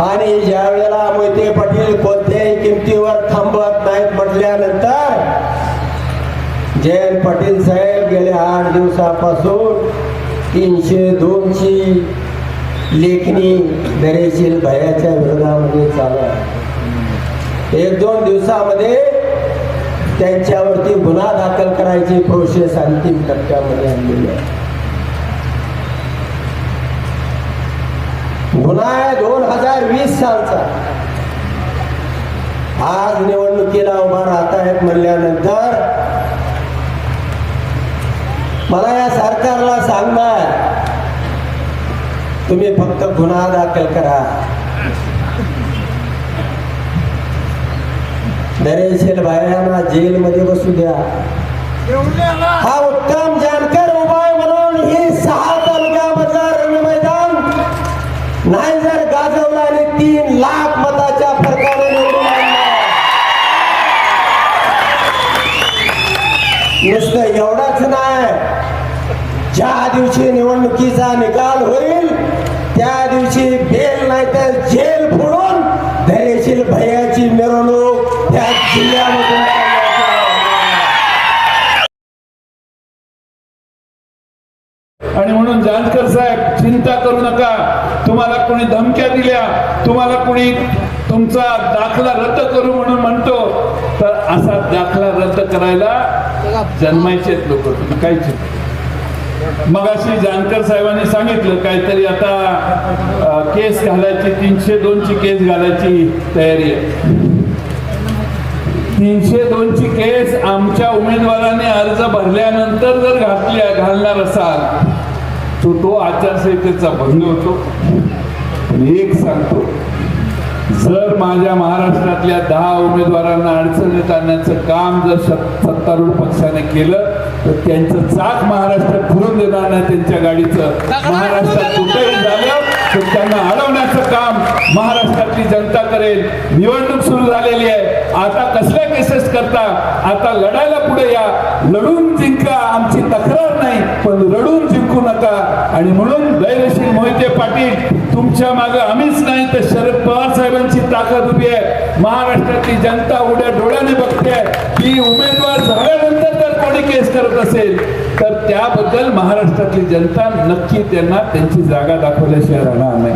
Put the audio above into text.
आणि ज्या वेळेला मोहिते पाटील कोणत्याही किमतीवर थांबत नाहीत म्हटल्यानंतर जयंत पाटील साहेब गेल्या आठ दिवसापासून तीनशे दोनची लेखणी दरेशील भयाच्या विरोधामध्ये चालू आहे. एक दोन दिवसामध्ये त्यांच्यावरती गुन्हा दाखल करायची प्रोसेस अंतिम टप्प्यामध्ये आणलेली आहे गुन्हा आहे दोन हजार वीस सालचा. आज निवडणुकीला उभा राहत आहेत म्हणल्यानंतर मला या सरकारला सांगणार तुम्ही फक्त गुन्हा दाखल करा. नरेशेल भायांना जेलमध्ये बसू द्या. हा उत्तम जानकर नुसतं एवढाच नाही. ज्या दिवशी निवडणुकीचा निकाल होईल त्या दिवशी बेल नाही तर जेल फोडून धैर्यशील भैयाची मिरवणूक त्या जिल्ह्यामध्ये आणि म्हणून जानकर साहेब चिंता करू नका. तुम्हाला कोणी धमक्या दिल्या तुम्हाला कोणी तुमचा दाखला रद्द करू म्हणून म्हणतो. असा दाखला रद्द करायला जन्मायचे लोक. तुम्ही काहीच मग अशी जानकर साहेबांनी सांगितलं काहीतरी आता केस घालायची तीनशे दोनची केस घालायची तयारी आहे. तीनशे दोनची केस आमच्या उमेदवाराने अर्ज भरल्यानंतर जर घातल्या घालणार असाल तो तो आचारसंहितेचा भंग होतो. एक सांगतो जर माझ्या महाराष्ट्रातल्या दहा उमेदवारांना अडचणीत आणण्याचं काम जर सत- सत्तारूढ पक्षाने केलं तर त्यांचं चाक महाराष्ट्रात फिरून देणार नाही त्यांच्या गाडीचं. महाराष्ट्रात कुठेही झालं तर त्यांना अडवण्याचं काम महाराष्ट्रातली जनता करेल. निवडणूक सुरू झालेली आहे. आता कसल्या केसेस करता? आता लढायला पुढे या. लढून जिंका आमची तक्रार नाही पण रडून जिंकू नका. आणि म्हणून धैर्यशील मोहिते पाटील तुमच्या मागे आम्हीच नाही तर शरद पवार साहेबांची ताकद उभी आहे. महाराष्ट्रातली जनता उड्या डोळ्याने बघते. की उमेदवार झाल्यानंतर जर कोणी केस करत असेल. तर त्याबद्दल महाराष्ट्रातली जनता नक्की त्यांना त्यांची जागा दाखवल्याशिवाय राहणार नाही.